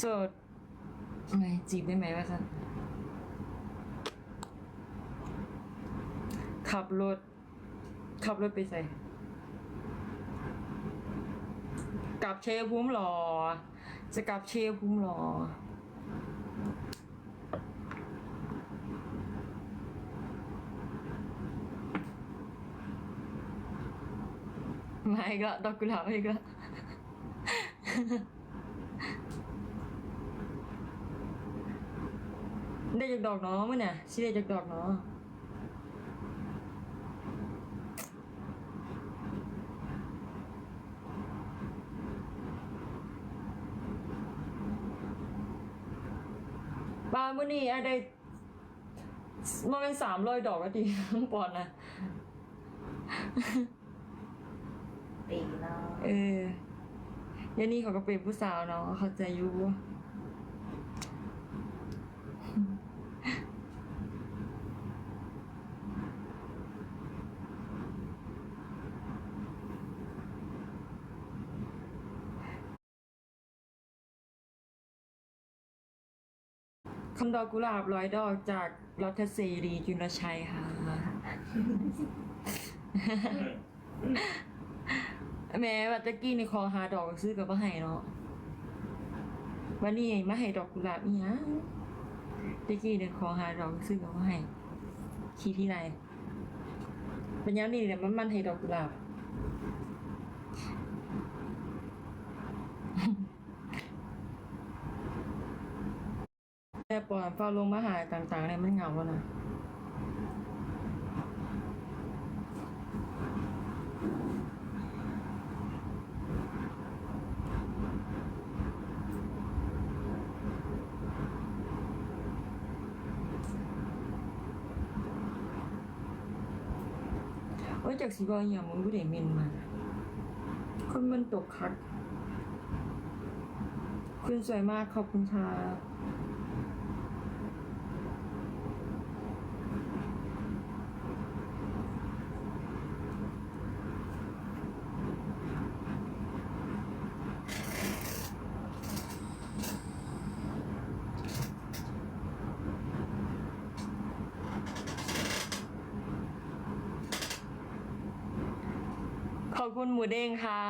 โสดไม่จีบได้ไหมวะสันขับรถ ขับรถไปใส่กลับเชยภูมิหรอ จะกลับเชยภูมิหรอ มาอีกแล้วดอกกุหลาบอีกแล้ว ได้จากดอกเนาะมั้ยเนี่ยชิได้จากดอกเนาะบานมื่อนี้ไอ้ได้มาเป็นสามร้อยดอกก็ดีทั้งปอนด์นะปีเนาะเออยันนี่เขาก็เป็นผู้สาวเนาะเข้าใจอยู่ คำดอกกุหลาบร้อยดอกจากรัฐเสรีจุลชัยค่ะ แม้ว่าตะกี้ในคอหาดอกซื้อกับว่าให้เนาะวันนี้มาให้ดอกกุหลาบอีหยังตะกี้ในคอหาดอกซื้อกับว่าให้ขี้ที่ไหนเป็นยังนี่เนี่ยมันมันให้ดอกกุหลาบ แต่ปอนฟ้าลงมาหาต่างๆเนี่ยมันเหงาแล้วนะโอ้ยจากสีบอลอย่างมึงกูได้เมนมา คนมันตกคัด คุณสวยมากขอบคุณค่ะ อบคุณหมูเด้งค่ะ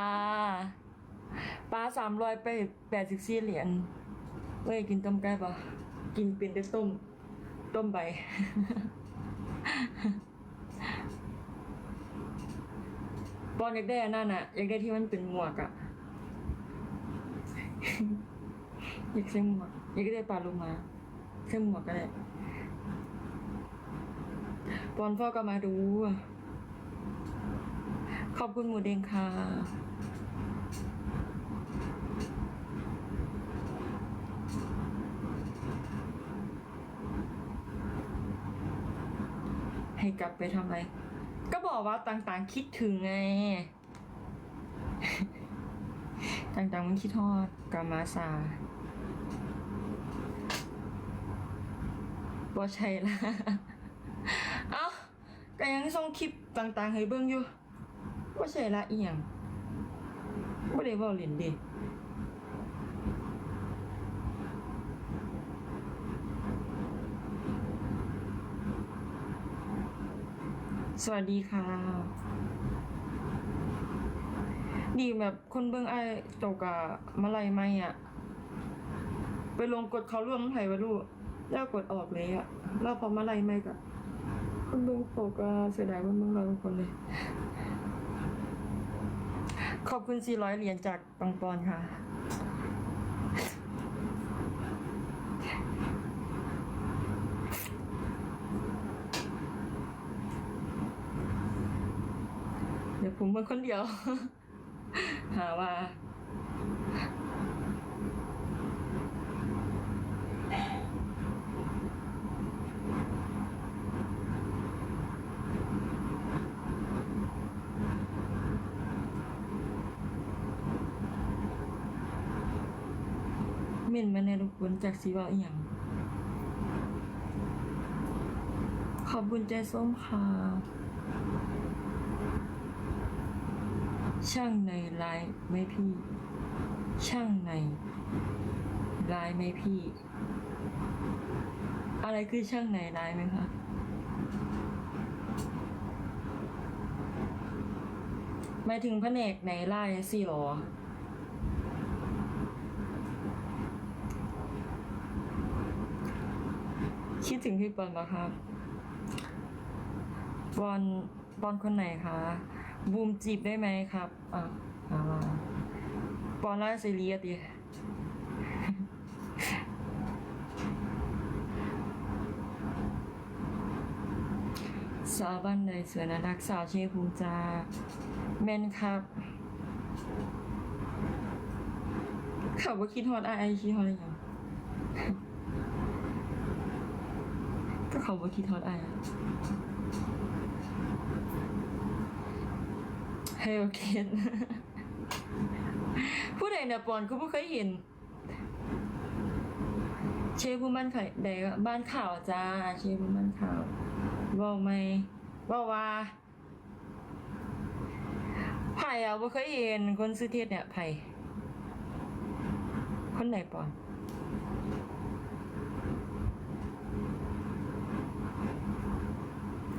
ปลาสามร้อยไปแปดสิบสี่เหรียญเว้ยกินต้มไก่ปะกินเป็นแต่ต้ม ต้มใบบอลอยากได้อันนั่นอะอยากได้ที่มันเป็นหมวกอะอยากใส่หมวกอยากได้ปลาลูมาใส่หมวกก็ได้บอลพ่อก็มาดูอะ ขอบคุณหมูเด้งค่ะ ให้กลับไปทำอะไร ก็บอกว่าต่างๆคิดถึงไง ต่างๆมันคิดทอดกามาซาบอใช่ละ เอ้าก็ยังส่งคลิปต่างๆ ให้เบิ่งอยู่ ว่าใช่ละอีหยังบ่ได้เว้าเล่นเดิสวัสดีค่ะ ดีแบบคนเบิ่งไอ้ตกอะมาไล่ไม่อะไปลงกดเขาร่วมไผวะลูกแล้วกดออกเลยอะแล้วพอมาไล่ไม่ก็คนเบิ่งตกอะเสียดายคนเบิ่งเราคนเลย ขอบคุณ 400 เหรียญจากปังปอนค่ะ เดี๋ยวผมเป็นคนเดียว หาว่า เม่นมาในรบกวนจากสีว่าอหย่างขอบคุณใจส้มค่ะ ช่างในไลน์ไหม่พี่ ช่างในร้ายไหมพี่ อะไรคือช่างไหนร้ายไหมคะหมายถึงแผนกไหนไล่สี่หรอ คิดถึงพี่ปอนปะครับบอลบอลคนไหนคะ บูมจีบได้ไหมครับอะอามาบอลล่าซีเรียสดิสาวบ้านใดสวยนะรักสาวเชภูมิจาแม่นครับเขาว่าคิดฮอตไอไอคิดฮอตอะไรอย่าง เขาว่าคิดฮอตไออะเฮลเคนผู้ใดเนี่ยปอนก็ไม่เคยเห็น เชฟผู้บ้านไข่ใดก็บ้านข่าวจ้า เชฟผู้บ้านข่าวบอกไหมบอกว่าไผ่อะไม่เคยเห็นคนซื้อเทศเนี่ยไผ่คนไหนปอน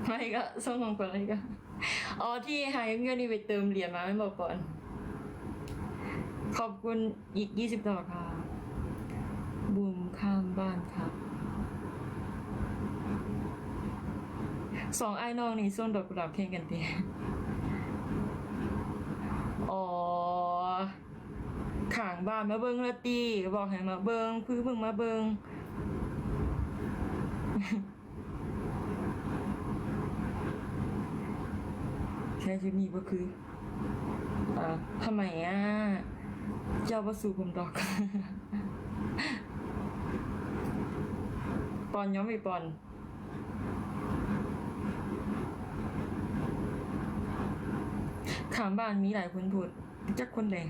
ไม่ก็ส่งของก่อนเลยก็อ๋อที่หายเงินนี่ไปเติมเหรียญมาไม่บอกก่อน ขอบคุณอีกยี่สิบดอกค่ะ บุมข้ามบ้านครับสองไอ้น้องนี่ส้นดอกกุหลาบแข่งกันเตีอ๋อขางบ้านมาเบิงละตีบอกให้มาเบิงคือเพิ่งมาเบิง แค่ชุดนี้ก็คืออ่าทำไมอะ เจ้าประสูผมดอก ปอนย้อมไปปอนขามบ้านมีหลายคนพูดจักคนเลย